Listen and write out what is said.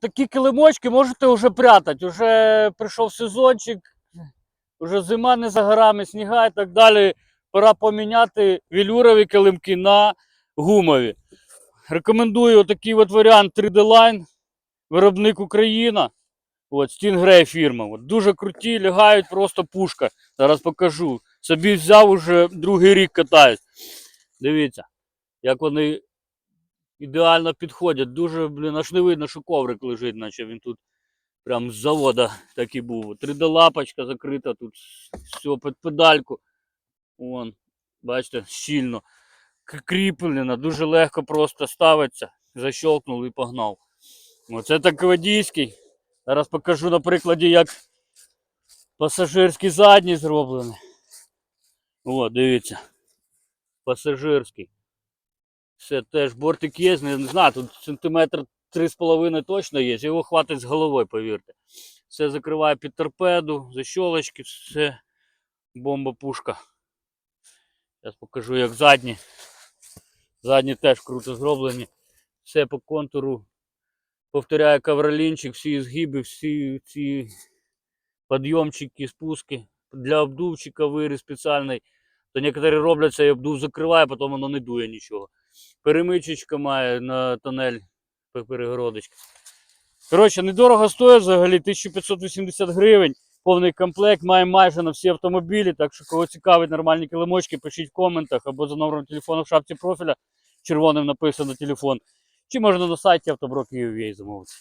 Такі килимочки можете вже прятати. Уже прийшов сезончик, вже зима не за горами, сніга і так далі. Пора поміняти велюрові килимки на гумові. Рекомендую такий от варіант 3D Line, виробник Україна. От, Stingray фірма. От, дуже круті, лягають просто пушка. Зараз покажу. Собі взяв уже другий рік катаюсь. Дивіться, як вони ідеально підходять. Дуже, блін, аж не видно, що коврик лежить, наче він тут прям з завода такий був. 3D лапочка закрита, тут все під педальку. Вон, бачите, щільно. Кріплена, дуже легко просто ставиться. Защелкнув і погнав. Оце так водійський. Зараз покажу на прикладі, як пасажирський задній зроблений. О, дивіться. Пасажирський. Все теж бортик є, не, знаю, тут сантиметр 3,5 точно є, його хватить з головою, повірте. Все закриває під торпеду, защолочки, все бомба-пушка. Зараз покажу, як задні. Задні теж круто зроблені. Все по контуру. Повторяю ковролінчик, всі згиби, всі ці підйомчики, спуски. Для обдувчика виріз спеціальний. То некоторі роблять цей обдув закриває, потім воно не дує нічого. Перемичечка має на тонель пе- перегородочка. Коротше, недорого стоїть взагалі 1580 гривень. Повний комплект має майже на всі автомобілі. Так що, кого цікавить нормальні килимочки, пишіть в коментах або за номером телефону в шапці профіля. Червоним написано телефон. Чи можна на сайті автоброк.ua замовити.